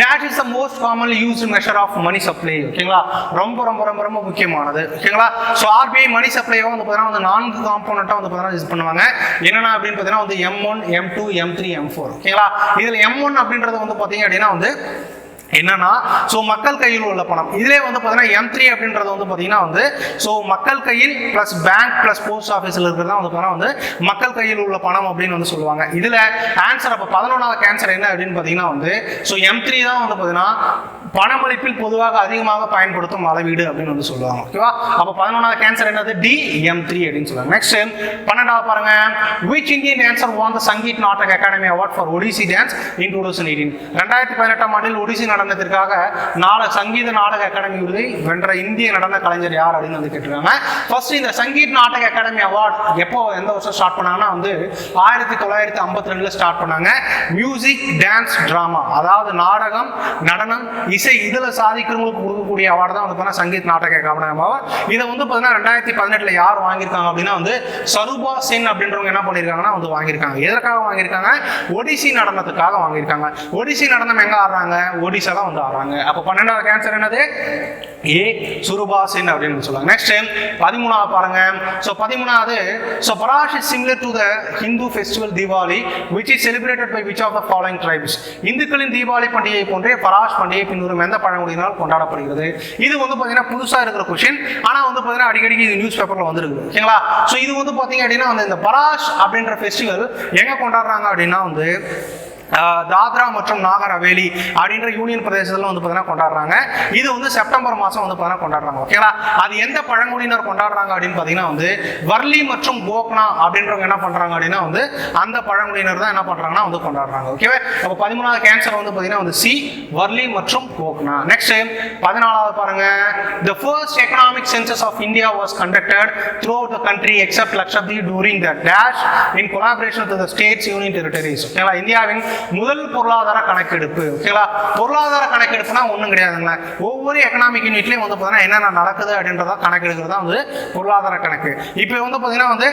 [SPEAKER 1] Dash is the most common use measure of money supply ஓகேங்களா ரொம்ப ரொம்ப ரொம்ப ரொம்ப முக்கியமானது. ஓகேங்களா ஸோ ஆர்பிஐ மணி சப்ளையோ வந்து பார்த்தீங்கன்னா வந்து நான்கு காம்போனட்டாக வந்து பார்த்தீங்கன்னா யூஸ் பண்ணுவாங்க. என்னென்ன அப்படின்னு பார்த்தீங்கன்னா வந்து M one M two M three M four ஓகேங்களா இதில் எம் ஒன் அப்படின்றது வந்து பார்த்தீங்க அப்படின்னா வந்து என்னன்னா ஸோ மக்கள் கையில் உள்ள பணம். இதிலே வந்து பார்த்தீங்கன்னா எம் த்ரீ அப்படின்றது வந்து பார்த்தீங்கன்னா வந்து ஸோ மக்கள் கையில் ப்ளஸ் பேங்க் ப்ளஸ் போஸ்ட் ஆஃபீஸில் இருக்கிறது தான் வந்து பார்த்தீங்கன்னா வந்து மக்கள் கையில் உள்ள பணம் அப்படின்னு வந்து சொல்லுவாங்க. இதில் ஆன்சர் அப்போ பதினொன்றாவது கேன்சர் என்ன அப்படின்னு பார்த்தீங்கன்னா வந்து ஸோ எம் த்ரீ தான் வந்து பார்த்தீங்கன்னா பணமளிப்பில் பொதுவாக அதிகமாக பயன்படுத்தும் அளவீடு அப்படின்னு வந்து சொல்லுவாங்க ஓகேவா அப்போ பதினொன்றாவது கேன்சர் என்னது? டி எம் த்ரீ அப்படின்னு சொல்லுவாங்க. நெக்ஸ்ட் பன்னெண்டாவது பாருங்க. Which Indian dancer won the Sangeet Natak Akademi award for Odissi dance in two thousand eighteen ரெண்டாயிரத்தி பதினெட்டாம் ஆண்டில் ஒடிசி நடனத்திற்காக நாடக சங்கீத நாடக அகாடமி விருதை வென்ற இந்திய நடன கலைஞர் யார் அப்படின்னு வந்து கேட்டிருக்காங்க. ஃபர்ஸ்ட் இந்த சங்கீத் நாடக அகாடமி அவார்ட் எப்போ எந்த வருஷம் ஸ்டார்ட் பண்ணாங்கன்னா வந்து ஆயிரத்தி தொள்ளாயிரத்தி ஐம்பத்தி ரெண்டுல ஸ்டார்ட் பண்ணாங்க. மியூசிக் டான்ஸ் டிராமா அதாவது நாடகம் நடனம் இசை இதில் சாதிக்கிறவங்களுக்கு கொடுக்கக்கூடிய அவார்டு தான் வந்து பார்த்தீங்கன்னா சங்கீத் நாடக அகாடமி இதை வந்து பார்த்தீங்கன்னா ரெண்டாயிரத்தி பதினெட்டில் யார் வாங்கியிருக்காங்க அப்படின்னா வந்து சருபா சென் அப்படின்றவங்க என்ன பண்ணியிருக்காங்கன்னா வந்து வாங்கியிருக்காங்க. எதற்காக வாங்கியிருக்காங்க? ஒடிசி நடனத்துக்காக வாங்கியிருக்காங்க. ஒடிசி நடனம் எங்கே ஆடுறாங்க? ஒடிசா தான் வந்து ஆடுறாங்க. அப்போ பன்னெண்டாவது கேன்சர் என்னது? ஏ சுருபா சென் அப்படின்னு சொல்லுவாங்க. நெக்ஸ்ட் பதிமூணாவது பாருங்க. ஸோ பதிமூணாவது so பராஷ் is similar to the Hindu festival Deepavali which is celebrated by which of the following tribes இந்துக்களின் தீபாவளி பண்டிகை போன்றே பராஷ் பண்டிகை பின்வரும் எந்த பழங்குடியினால் கொண்டாடப்படுகிறது. இது வந்து பார்த்தீங்கன்னா புதுசாக இருக்கிற கொஷின் ஆனால் வந்து பார்த்தீங்கன்னா அடிக்கடிக்கு இது நியூஸ் பேப்பரில் வந்துருக்கு ஓகேங்களா ஸோ இது வந்து பார்த்தீங்க அப்படின்னா வந்து இந்த பராஷ் அப்படின்ற ஃபெஸ்டிவல் எங்கே கொண்டாடுறாங்க அப்படின்னா வந்து தாத்ரா மற்றும் நாகர் ஹவேலி அப்படின்ற யூனியன் பிரதேசத்தில் வந்து பார்த்தீங்கன்னா கொண்டாடுறாங்க. இது வந்து செப்டம்பர் மாதம் வந்து பார்த்தீங்கன்னா கொண்டாடுறாங்க. ஓகேங்களா அது எந்த பழங்குடியினர் கொண்டாடுறாங்க அப்படின்னு பார்த்தீங்கன்னா வந்து வர்லி மற்றும் கோக்னா அப்படின்றவங்க என்ன பண்ணுறாங்க அப்படின்னா வந்து அந்த பழங்குடியினர் தான் என்ன பண்ணுறாங்கன்னா வந்து கொண்டாடுறாங்க. ஓகேவா அப்போ பதிமூணாவது கேன்சர் வந்து பார்த்தீங்கன்னா வந்து சி வர்லி மற்றும் கோக்னா நெக்ஸ்ட் பதினாலாவது பாருங்க. The first economic census of India was conducted through the country except Lakshadweep during the dash in collaboration to the states union territories ஓகேங்களா இந்தியாவின் முதல் பொருளாதார கணக்கெடுப்பு. ஓகேங்களா பொருளாதார கணக்கெடுப்புனா ஒன்றும் கிடையாதுங்களா. ஒவ்வொரு எக்கனாமிக் யூனிட்லையும் வந்து பார்த்தீங்கன்னா என்னென்ன நடக்குது அப்படின்றத கணக்கெடுக்கிறது தான் வந்து பொருளாதார கணக்கு. இப்போ வந்து பார்த்தீங்கன்னா வந்து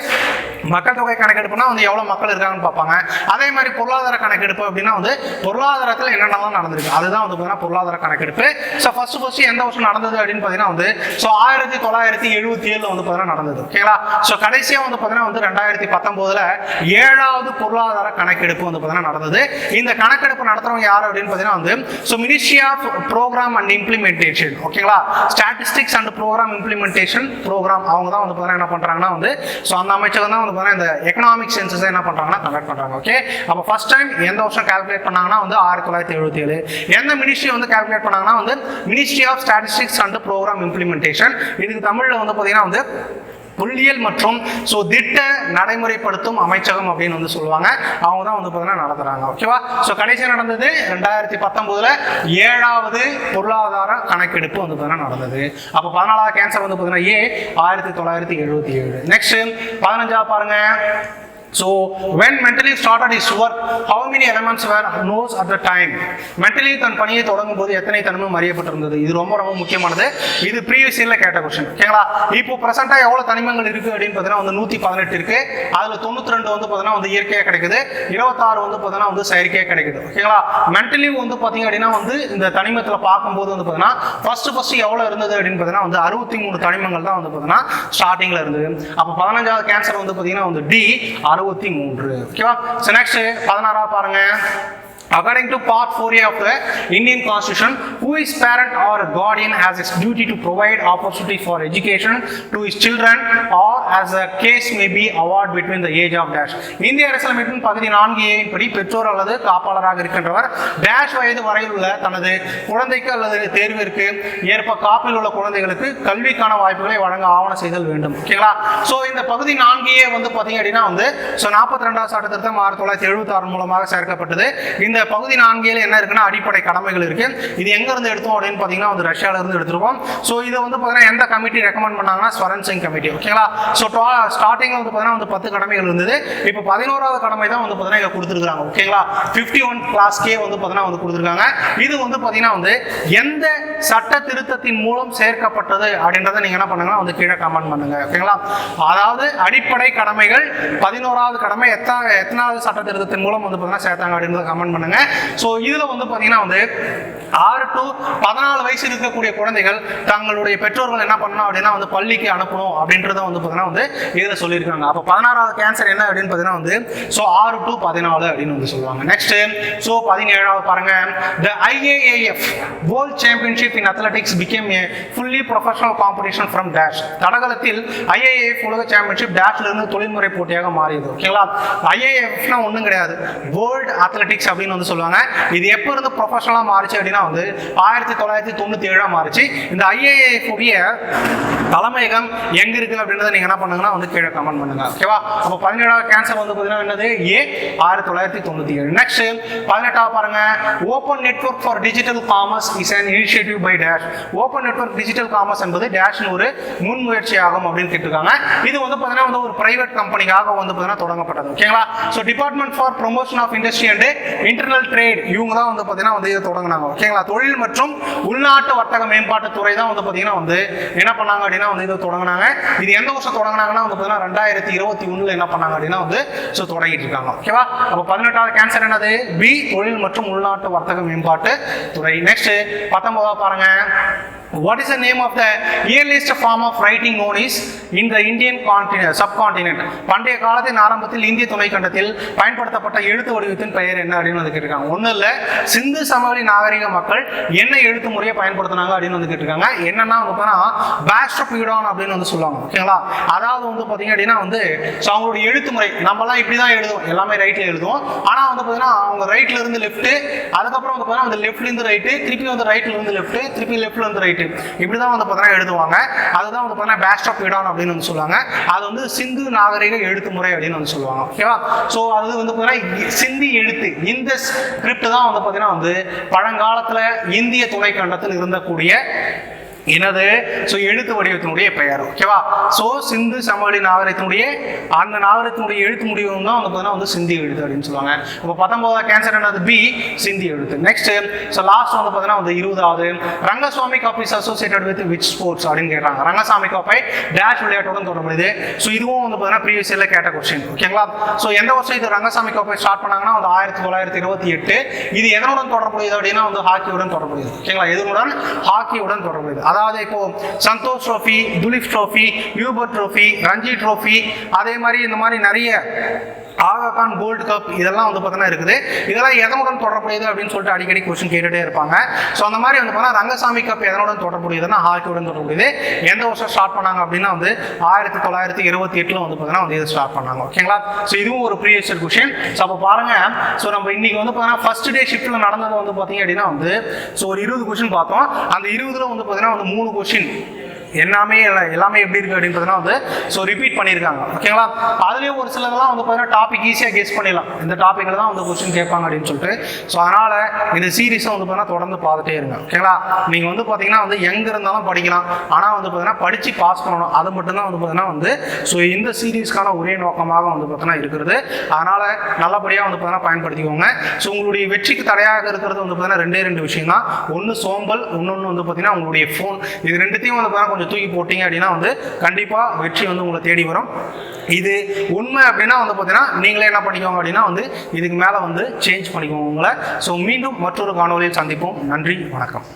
[SPEAKER 1] மக்கள் தொகை கணக்கெடுப்புனா வந்து எவ்வளோ மக்கள் இருக்காங்கன்னு பார்ப்பாங்க. அதே மாதிரி பொருளாதார கணக்கெடுப்பு அப்படின்னா வந்து பொருளாதாரத்தில் என்னென்னலாம் நடந்திருக்கு. அதுதான் வந்து பார்த்தீங்கன்னா பொருளாதார கணக்கெடுப்பு. ஸோ ஃபர்ஸ்ட் ஃபர்ஸ்ட் எந்த வருஷம் நடந்தது அப்படின்னு பார்த்தீங்கன்னா வந்து ஸோ ஆயிரத்தி தொள்ளாயிரத்தி எழுபத்தி ஏழில் வந்து பார்த்தீங்கன்னா நடந்தது. ஓகேங்களா ஸோ கடைசியாக வந்து பார்த்தீங்கன்னா வந்து ரெண்டாயிரத்தி பத்தொம்போதில் ஏழாவது பொருளாதார கணக்கெடுப்பு வந்து பார்த்தீங்கன்னா நடந்தது. இந்த கணக்கெடுப்பு நடத்துறவங்க யார் அப்படின்னு பார்த்தீங்கன்னா வந்து so ministry of program and implementation ஓகேங்களா statistics and program implementation program அவங்க தான் வந்து பார்த்தீங்கன்னா என்ன பண்ணுறாங்கன்னா வந்து ஸோ அந்த அமைச்சகம் தான் வந்து பார்த்தீங்கன்னா இந்த எக்கனாமிக் சென்சஸ் என்ன பண்ணுறாங்கன்னா கண்டக்ட் பண்ணுறாங்க ஓகே அப்போ ஃபர்ஸ்ட் டைம் எந்த வருஷம் கால்குலேட் பண்ணாங்கன்னா வந்து ஆயிரத்தி தொள்ளாயிரத்தி எழுபத்தி ஏழு. எந்த மினிஸ்ட்ரி வந்து கால்குலேட் பண்ணாங்கன்னா வந்து ministry of statistics and program implementation இதுக்கு தமிழில் வந்து பார்த்தீங்கன்னா வந்து புள்ளியல் மற்றும் ஸோ திட்ட நடைமுறைப்படுத்தும் அமைச்சகம் அப்படின்னு வந்து சொல்லுவாங்க. அவங்க தான் வந்து பார்த்தீங்கன்னா நடத்துறாங்க. ஓகேவா ஸோ கடைசியாக நடந்தது ரெண்டாயிரத்தி பத்தொம்போதில் ஏழாவது பொருளாதார கணக்கெடுப்பு வந்து பார்த்தீங்கன்னா நடந்தது. அப்போ பதினாலாவது கேன்சர் வந்து பார்த்தீங்கன்னா ஏ ஆயிரத்தி தொள்ளாயிரத்தி எழுபத்தி ஏழு. நெக்ஸ்ட் பதினஞ்சாவது பாருங்க. So when mentally started his work, how many elements were knows at the time? mentally தன் பணியை தொடங்கும் போது எத்தனை தனிமம் அறியப்பட்டிருந்தது? இது ரொம்ப ரொம்ப முக்கியமானது. இது ப்ரீவியஸ் இயர்ல கேட்ட கொஸ்டின் ஓகேங்களா இப்போ பிரசண்டா எவ்வளவு தனிமங்கள் இருக்கு அப்படின்னு பார்த்தீங்கன்னா வந்து நூத்தி பதினெட்டு இருக்கு. அதுல தொண்ணூத்தி ரெண்டு வந்து பார்த்தீங்கன்னா வந்து இயற்கையா கிடைக்குது. இருபத்தாறு வந்து பார்த்தீங்கன்னா வந்து செயற்கையா கிடைக்குது. ஓகேங்களா மென்டலி வந்து பார்த்தீங்க அப்படின்னா வந்து இந்த தனிமத்தில் பார்க்கும்போது வந்து பார்த்தீங்கன்னா ஃபர்ஸ்ட் ஃபர்ஸ்ட் எவ்வளவு இருந்தது அப்படின்னு பார்த்தீங்கன்னா வந்து அறுபத்தி மூணு தனிமங்கள் தான் வந்து பார்த்தீங்கன்னா ஸ்டார்டிங்ல இருந்தது. அப்போ பதினஞ்சாவது கேன்சர் வந்து பார்த்தீங்கன்னா வந்து டி அறுபத்தி மூன்று. ஓகேவா ஸோ நெக்ஸ்ட் பதினாறாவது பாருங்க. According to Part 4A of the Indian Constitution, who is parent or guardian has its duty to provide opportunity for education to his children or as a case may be award between the age of dash. இந்திய அரசியலமைப்பின் பகுதி நான்கு ஏயின் படி பெற்றோர் அல்லது காப்பாளராக இருக்கின்றவர் dash வயது வரையில் உள்ள தனது குழந்தைக்கு அல்லது தேர்விற்கு ஏற்ப காப்பில் உள்ள குழந்தைகளுக்கு கல்விக்கான வாய்ப்புகளை வழங்க ஆவண செய்தல் வேண்டும். ஓகேங்களா ஸோ இந்த பகுதி நான்கு ஏ வந்து பார்த்தீங்க அப்படின்னா வந்து ஸோ நாற்பத்தி ரெண்டாவது சட்ட ஆயிரத்தி தொள்ளாயிரத்தி எழுபத்தி ஆறு மூலமாக சேர்க்கப்பட்டது. இந்த பகுதி நான்கில் என்ன இருக்குன்னா அடிப்படை கடமைகள் இருக்கு. இது எங்க இருந்து எடுத்தோம் அப்படின்னு பார்த்தீங்கன்னா வந்து ரஷ்யால இருந்து எடுத்திருக்கோம். ஸோ இதை வந்து பார்த்தீங்கன்னா எந்த கமிட்டி ரெக்கமெண்ட் பண்ணாங்கன்னா ஸ்வரன் சிங் கமிட்டி ஓகேங்களா ஸோ ஸ்டார்டிங்ல வந்து பார்த்தீங்கன்னா வந்து பத்து கடமைகள் இருந்தது. இப்போ பதினோராவது கடமை தான் வந்து பார்த்தீங்கன்னா இங்க கொடுத்துருக்காங்க ஓகேங்களா ஃபிஃப்டி ஒன் கிளாஸ் கே வந்து பாத்தீங்கன்னா வந்து கொடுத்துருக்காங்க. இது வந்து பார்த்தீங்கன்னா வந்து எந்த சட்ட திருத்தத்தின் மூலம் சேர்க்கப்பட்டது அப்படின்றத நீங்க என்ன பண்ணுங்கன்னா வந்து கீழே கமெண்ட் பண்ணுங்க ஓகேங்களா அதாவது அடிப்படை கடமைகள் பதினோராவது கடமை எத்தனை எத்தனாவது சட்ட திருத்தத்தின் மூலம் வந்து பார்த்தீங்கன்னா சேர்த்தாங்க அப்படின்றத கமெண்ட் பண்ணுங்க. ஸோ இதுல வந்து பார்த்தீங்கன்னா வந்து ஆறு டு பதினாலு வயசு இருக்கக்கூடிய குழந்தைகள் தங்களுடைய பெற்றோர்கள் என்ன பண்ணணும் அப்படின்னா வந்து பள்ளிக்கு அனுப்பணும் அப்படின்றத வந்து பார்த்தீங்கன்னா வந்து இதில் சொல்லியிருக்காங்க. அப்போ பதினாறாவது கேன்சர் என்ன அப்படின்னு பார்த்தீங்கன்னா வந்து ஸோ ஆறு டு பதினாலு அப்படின்னு வந்து சொல்லுவாங்க. நெக்ஸ்ட் ஸோ பதினேழாவது பாருங்க. The IAAF world championship in athletics became a fully professional competition from dash தடகளத்தில் IAAF உலக சாம்பியன்ஷிப் டேஷ்ல இருந்து தொழில்முறை போட்டியாக மாறியது. ஓகேங்களா ஐஏஎஃப்னா ஒன்றும் கிடையாது. வேர்ல்ட் அத்லெட்டிக்ஸ் அப்படின்னு வந்து சொல்லுவாங்க. இது எப்போ இருந்து ப்ரொஃபஷனலாக மாறிச்சு அப்படின்னா வந்து ஆயிரத்தி தொள்ளாயிரத்தி தொண்ணூற்றி ஏழாக மாறுச்சு. இந்த ஐஏஏஎஃப் உடைய தலைமையகம் எங்க இருக்கு அப்படின்றத நீங்க என்ன பண்ணுங்கன்னா வந்து கீழே கமெண்ட் பண்ணுங்க. ஓகேவா அப்போ பதினேழாவது கேன்சர் வந்து பார்த்தீங்கன்னா என்னது? ஏ ஆயிரத்தி தொள்ளாயிரத்தி தொண்ணூற்றி ஏழு. நெக்ஸ்ட் பதினெட்டாவது பாருங்க. Open network for digital commerce is an initiative by dash open network digital commerce என்பது டேஷ்னு ஒரு முன்முயற்சி ஆகும் அப்படின்னு கேட்டிருக்காங்க. இது வந்து பார்த்தீங்கன்னா வந்து ஒரு பிரைவேட் கம்பெனிக்காக வந்து பார்த்தீங்கன்னா தொடங்கப்பட்டது. ஓகேங்களா so department for promotion of industry and internal trade இவங்க தான் வந்து பார்த்தீங்கன்னா வந்து இதை தொடங்கினாங்க. ஓகேங்களா தொழில் மற்றும் உள்நாட்டு வர்த்தக மேம்பாட்டு துறை தான் வந்து பார்த்தீங்கன்னா வந்து என்ன பண்ணாங்க அப்படின்னா வந்து இதை தொடங்கினாங்க. இது எந்த வருஷம் தொடங்கினாங்கன்னா வந்து பார்த்தீங்கன்னா ரெண்டாயிரத்தி இருபத்தி ஒன்றில் என்ன பண்ணாங்க அப்படின்னா வந்து ஸோ தொடங்கிட்டு இருக்காங்க. ஓகேவா அப்போ பதினெட்டாவது கேன்சர் என்னது? பி தொழில் மற்றும் உள்நாட்டு வர்த்தக மேம்பாட்டு துறை. நெக்ஸ்ட் பத்தொன்பதாவது பாருங்க. What is name of the the form of writing writing is in the Indian Indian subcontinent பண்டைய காலத்தின் ஆரம்பத்தில் இந்திய துணைக்கண்டத்தில் பயன்படுத்தப்பட்ட எழுத்து வடிவத்தின் பெயர் என்ன அப்படின்னு வந்து கேட்டிருக்காங்க ஒன்றும் இல்லை சிந்து சமவெளி நாகரிக மக்கள் என்ன எழுத்து முறையை பயன்படுத்தினாங்க அப்படின்னு வந்து கேட்டிருக்காங்க. என்னன்னா வந்து பார்த்தீங்கன்னா பேஸ்ட்ரபியூடான் அப்படின்னு வந்து சொல்லுவாங்க ஓகேங்களா? அதாவது வந்து பார்த்தீங்க அப்படின்னா வந்து ஸோ அவங்களோட எழுத்து முறை நம்மலாம் இப்படி தான் எழுதுவோம் எல்லாமே ரைட்டில் எழுதுவோம். ஆனால் வந்து பார்த்தீங்கன்னா அவங்க ரைட்ல இருந்து லெஃப்ட் அதுக்கப்புறம் வந்து பார்த்தீங்கன்னா அந்த லெஃப்ட்ல இருந்து ரைட்டு திருப்பி வந்து ரைட்ல இருந்து லெஃப்ட் திருப்பி லெஃப்ட்ல இருந்து ரைட்டு இப்படி தான் வந்து பார்த்தீங்கன்னா எழுதுவாங்க. அதுதான் வந்து பார்த்தீங்கன்னா பேஸ்ட் ஆஃப் இடான் அப்படின்னு வந்து சொல்லுவாங்க. அது வந்து சிந்து நாகரிக எழுத்து முறை அப்படின்னு வந்து சொல்லுவாங்க ஓகேவா? ஸோ அது வந்து பார்த்தீங்கன்னா சிந்தி எழுத்து இந்த ஸ்கிரிப்ட் தான் வந்து பார்த்தீங்கன்னா வந்து பழங்காலத்தில் இந்திய துணைக்கண்டத்தில் இருந்தக்கூடிய எனது ஸோ எழுத்து வடிவத்தினுடைய பெயர் ஓகேவா ஸோ சிந்து சமவெளி நாகரிகத்தினுடைய அந்த நாகரிகத்தினுடைய எழுத்து முடிவும் தான் வந்து பார்த்தீங்கன்னா வந்து சிந்தி எழுத்து அப்படின்னு சொல்லுவாங்க. இப்போ பத்தொன்பதாவது கேன்சர் என்னது? பி சிந்தி எழுத்து. நெக்ஸ்ட் ஸோ லாஸ்ட் வந்து பார்த்தீங்கன்னா வந்து இருபதாவது. Rangaswamy cup associated with which sports அப்படின்னு கேட்குறாங்க. ரங்கசாமி காப்பை டேஷ் விளையாட்டுடன் தொடர்புடையது. ஸோ இதுவும் வந்து பார்த்தீங்கன்னா ப்ரீவியஸ் இயரில் கேட்ட கொஸ்டின் ஓகேங்களா ஸோ எந்த வருஷம் இது ரங்கசாமி காப்பை ஸ்டார்ட் பண்ணாங்கன்னா வந்து ஆயிரத்தி தொள்ளாயிரத்தி இருபத்தி எட்டு. இது எதனுடன் தொடர்புடையது அப்படின்னா வந்து ஹாக்கியுடன் தொடர்புடையது ஓகேங்களா எதுவுடன்? ஹாக்கியுடன் தொடர்புடையது. அதாவது இப்போ Santosh trophy Duleep trophy Uber trophy Ranji trophy அதே மாதிரி இந்த மாதிரி நிறைய ஆகாகான் கோல்டு கப் இதெல்லாம் வந்து பார்த்தீங்கன்னா இருக்குது. இதெல்லாம் எதனுடன் தொடர்புடையது அப்படின்னு சொல்லிட்டு அடிக்கடி கொஸ்டின் கேட்டுகிட்டே இருப்பாங்க. ஸோ அந்த மாதிரி வந்து பார்த்தீங்கன்னா ரங்கசாமி கப் எதனுடன் தொடர்புடையதுன்னா ஹாக்கியுடன் தொடர்புடையது. எந்த வருஷம் ஸ்டார்ட் பண்ணாங்க அப்படின்னா வந்து ஆயிரத்தி தொள்ளாயிரத்தி இருபத்தி எட்டில் வந்து பார்த்தீங்கன்னா வந்து இது ஸ்டார்ட் பண்ணாங்க. ஓகேங்களா? ஸோ இதுவும் ஒரு ப்ரீவியஸ் கொஸ்டின் ஸோ அப்போ பாருங்க. ஸோ நம்ம இன்னைக்கு வந்து பார்த்தீங்கன்னா ஃபர்ஸ்ட் டே ஷிஃப்ட்டில் நடந்தது வந்து பார்த்தீங்க அப்படின்னா வந்து ஸோ ஒரு இருபது கொஸ்டின் பார்த்தோம். அந்த இருபதுல வந்து பார்த்தீங்கன்னா வந்து மூணு கொஸ்டின் எல்லாமே எல்லா- எல்லாமே எப்படி இருக்குது அப்படின்னு பார்த்தீங்கன்னா வந்து ஸோ ரிப்பீட் பண்ணியிருக்காங்க. ஓகேங்களா அதுலேயும் ஒரு சிலதெல்லாம் வந்து பார்த்தீங்கன்னா டாபிக் ஈஸியாக கெஸ் பண்ணிடலாம். இந்த டாப்பிக்கில் தான் வந்து கொஸ்டின் கேட்பாங்க அப்படின்னு சொல்லிட்டு. ஸோ அதனால் இந்த சீரீஸும் வந்து பார்த்தீங்கன்னா தொடர்ந்து பார்த்துட்டே இருங்க. ஓகேங்களா நீங்கள் வந்து பார்த்தீங்கன்னா வந்து எங்கே இருந்தாலும் படிக்கலாம். ஆனால் வந்து பார்த்தீங்கன்னா படித்து பாஸ் பண்ணணும். அது மட்டும்தான் வந்து பார்த்தீங்கன்னா வந்து ஸோ இந்த சீரீஸ்க்கான ஒரே நோக்கமாக வந்து பார்த்தீங்கன்னா இருக்கிறது. அதனால் நல்லபடியாக வந்து பார்த்தீங்கன்னா பயன்படுத்திக்கோங்க. ஸோ உங்களுடைய வெற்றிக்கு தடையாக இருக்கிறது வந்து பார்த்தீங்கன்னா ரெண்டே ரெண்டு விஷயம் தான் ஒன்று சோம்பல் இன்னொன்று வந்து பார்த்தீங்கன்னா உங்களுடைய ஃபோன் இது ரெண்டுத்தையும் வந்து பார்த்தீங்கன்னா கொஞ்சம் தூக்கி போட்டீங்க அப்படின்னா வந்து கண்டிப்பாக வெற்றி வந்து உங்களை தேடி வரும். இது உண்மை அப்படின்னா வந்து பார்த்தீங்கன்னா நீங்களே என்ன பண்ணிக்கோங்க அப்படின்னா வந்து இதுக்கு மேலே வந்து சேஞ்ச் பண்ணிக்கோங்க உங்களை. ஸோ மீண்டும் மற்றொரு காணொலியில் சந்திப்போம். நன்றி வணக்கம்.